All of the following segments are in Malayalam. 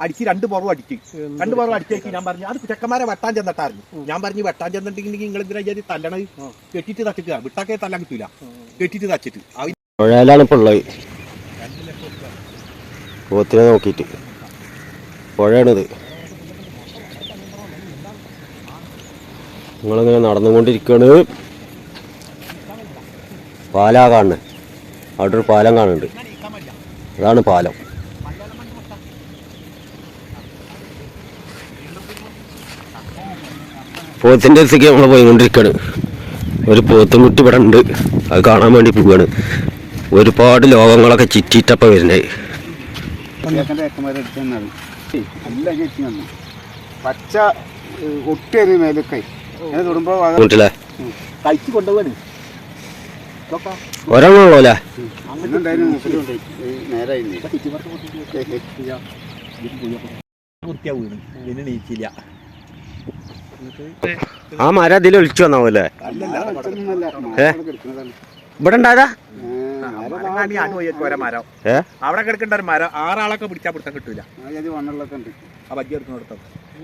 അടിച്ച് രണ്ട് പുറവും അടിച്ചു രണ്ട് പുറവും അടിച്ചേക്ക് ഞാൻ പറഞ്ഞു. അത് ചെക്കന്മാരെ വെട്ടാൻ ചെന്നിട്ടായിരുന്നു. ഞാൻ പറഞ്ഞു വെട്ടാൻ ചെന്നിട്ടുണ്ടെങ്കിൽ നിങ്ങൾ എന്തിനാ ചെയ്ത് തല്ലണത്? കെട്ടിട്ട് തട്ടിക്കുക. വിട്ടാക്കേ തല്ലാൻ കിട്ടൂല. കെട്ടിട്ട് തച്ചിട്ട്. പുഴയിലാണ് ഇപ്പോൾ ഉള്ളത്. പോത്തിനെ നോക്കിയിട്ട്. പുഴയാണിത്. നിങ്ങളിങ്ങനെ നടന്നുകൊണ്ടിരിക്കുകയാണ്. പാലാ കാണുന്നത്. അവിടെ ഒരു പാലം കാണുന്നുണ്ട്. അതാണ് പാലം. പോത്തിന്റെ അടുത്തേക്ക് നമ്മൾ പോയിക്കൊണ്ടിരിക്കുകയാണ് ഒരു പോത്തും കുട്ടി ഇവിടെ ഉണ്ട് അത് കാണാൻ വേണ്ടി പോവുകയാണ് ഒരുപാട് ലോകങ്ങളൊക്കെ ചിറ്റിയിട്ടപ്പോൾ വരുന്നത് പച്ച ഒട്ടേറി മേലൊക്കെ തൊടുമ്പോൾ കഴിച്ച് ഒരെണ്ണമുള്ളൂ അല്ലേ നേരായി ആ മരം അതിൽ ഒളിച്ചു വന്നാവൂല്ലേ ഏ? ഇവിടെ ഉണ്ടായതാ? അവിടെ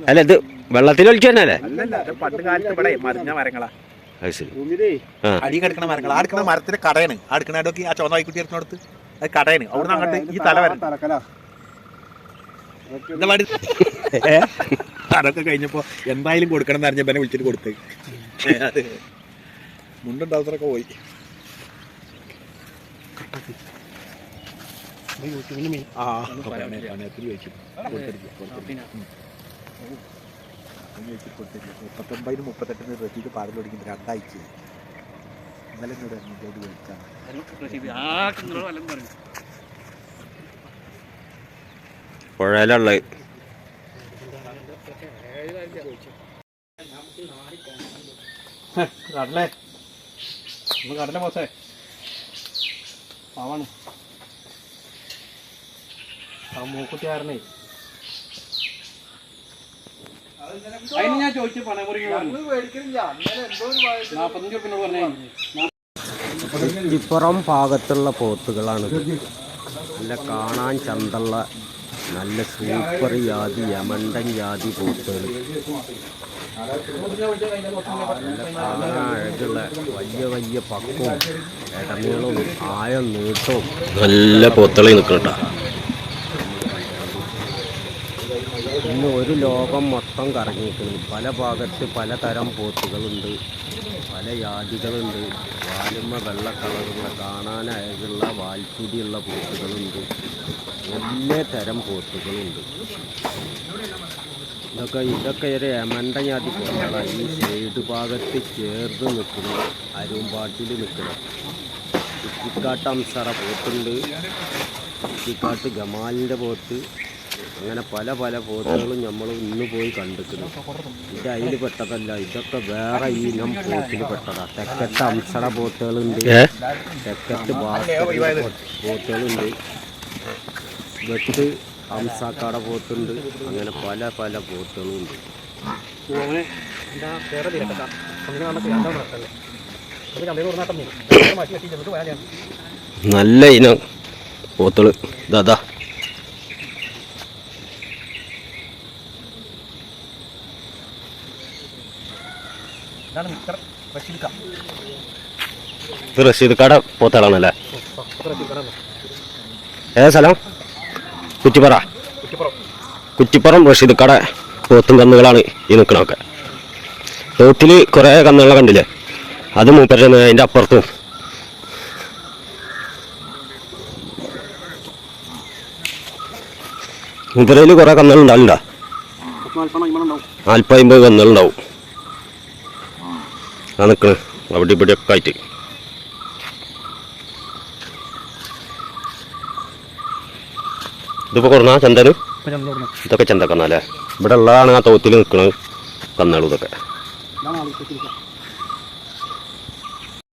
അല്ല ഇത് വെള്ളത്തിൽ ഒളിച്ചു തന്നെ അല്ലേ അല്ലല്ല ഇത് പണ്ട് കാലത്ത് ഇവിടെ മരങ്ങളാ. അടി മരങ്ങൾ മരത്തിന്റെ കടയാണ്. ആ ചുവന്ന വൈക്കുട്ടി എടുക്കുന്നിടത്ത് അത് കടയാണ്. അവിടുന്ന് അങ്ങോട്ട് ഈ തല വരണം. അതൊക്കെ കഴിഞ്ഞപ്പോ എന്തായാലും കൊടുക്കണം എന്ന് അറിഞ്ഞ എന്നെ വിളിച്ചിട്ട് കൊടുത്ത്. മുണ്ടുണ്ടാവത്തൊക്കെ മുണ്ടും ട്രൗസറൊക്കെ പോയി. ആ. മുപ്പത്തൊമ്പതിനും മുപ്പത്തെട്ടിനും പാടൽ തുടങ്ങി രണ്ടാഴ്ച ഇന്നലെ എന്നോട് പറഞ്ഞു, പുഴയിലുള്ളത് കടലേ. നമ്മൾ കടല പോസേ പാവാണ്. ആ മൂക്കുത്തി ആരണേ അതിന് ഞാൻ ചോദിച്ചു പണം നാപ്പത്തഞ്ച് റുപ്യ പറഞ്ഞേ. ഇപ്പുറം ഭാഗത്തുള്ള പോത്തുകളാണ് നല്ല കാണാൻ ചന്തള്ള നല്ല സൂപ്പർ ജാതി യമണ്ടൻ ജാതി പൂത്തുകൾ നല്ല അഴകുള്ള വലിയ വലിയ പക്കവും ഇടനീളവും ആയം നീട്ടവും. നല്ല പൊത്തളി നിൽക്കണ്ട ഇന്ന് ഒരു ലോകം മൊത്തം കറങ്ങിയിരിക്കുന്നു. പല ഭാഗത്ത് പലതരം പോത്തുകളുണ്ട് പല ജാതികളുണ്ട്. വാലുമ്മ വെള്ള കളറുള്ള കാണാൻ അഴകുള്ള പോത്തുകളുണ്ട്. എല്ലാ തരം പോത്തുകളുണ്ട്. ഇതൊക്കെ ഇതൊക്കെ ഒരു എമണ്ട ജാതി പോത്തുകളാണ് ഈ സൈഡ് ഭാഗത്ത് ചേർന്ന് നിൽക്കുന്നു. അരുമ്പാട്ടിൽ നിൽക്കണം കുറ്റിക്കാട്ട് അംസറ പോത്തുണ്ട്. കുറ്റിക്കാട്ട് ഗമാലിന്റെ പോത്ത്. അങ്ങനെ പല പല പോത്തുകളും നമ്മൾ ഇന്ന് പോയി കണ്ടിക്കുന്നു ഇത് അതിൽ പെട്ടതല്ല ഇതൊക്കെ വേറെ ഈ ഇനം പോത്തിൽ പെട്ടതാ. തെക്കത്തെ അംസട പോത്തുകളുണ്ട്. തെക്കത്ത് പോത്തുകളുണ്ട്. വെട്ട് അംസാക്കാട പോത്തുണ്ട്. അങ്ങനെ പല പല പോത്തുകളും ഉണ്ട് നല്ല ഇനം പോത്തുകൾ തിരക്കട്ടാ അങ്ങനെ നമുക്ക് രണ്ടാം നടത്തല്ലേ അത് ചന്തയിൽ കൊടുന്നാട്ടം മാറ്റി വെട്ടി ചെന്നിട്ട് പോയാൽ നല്ല ഇനം പോത്തുകൾ ദാദാ ഇതാണ് മിസ്റ്റർ റഷീദ് ഖാൻ. ഇത് റഷീദ് കട പോത്താളാണല്ലേ? ഏതാ സ്ഥലം? കുറ്റിപ്പറ? കുറ്റിപ്പുറം റഷീദ് കട പോത്തും കന്നുകളാണ് ഈ നിൽക്കണമൊക്കെ തോട്ടിൽ കുറേ കന്നുകളെ കണ്ടില്ലേ? അത് മൂപ്പരുന്ന് അതിന്റെ അപ്പുറത്തും. മൂപ്പരയിൽ കുറേ കന്നുകൾ ഉണ്ടാവില്ല നാൽപ്പത് അമ്പത് കന്നുകളുണ്ടാവും ആ നിൽക്കണ് അവിടെ ഇവിടെയൊക്കെ ആയിട്ട്. ഇതിപ്പോൾ കൊറണ ചന്തന് ഇതൊക്കെ ചന്തക്കന്നല്ലേ ഇവിടെ ഉള്ളതാണ് ആ തോത്തിൽ നിൽക്കുന്നത് കന്നുകൾ ഇതൊക്കെ.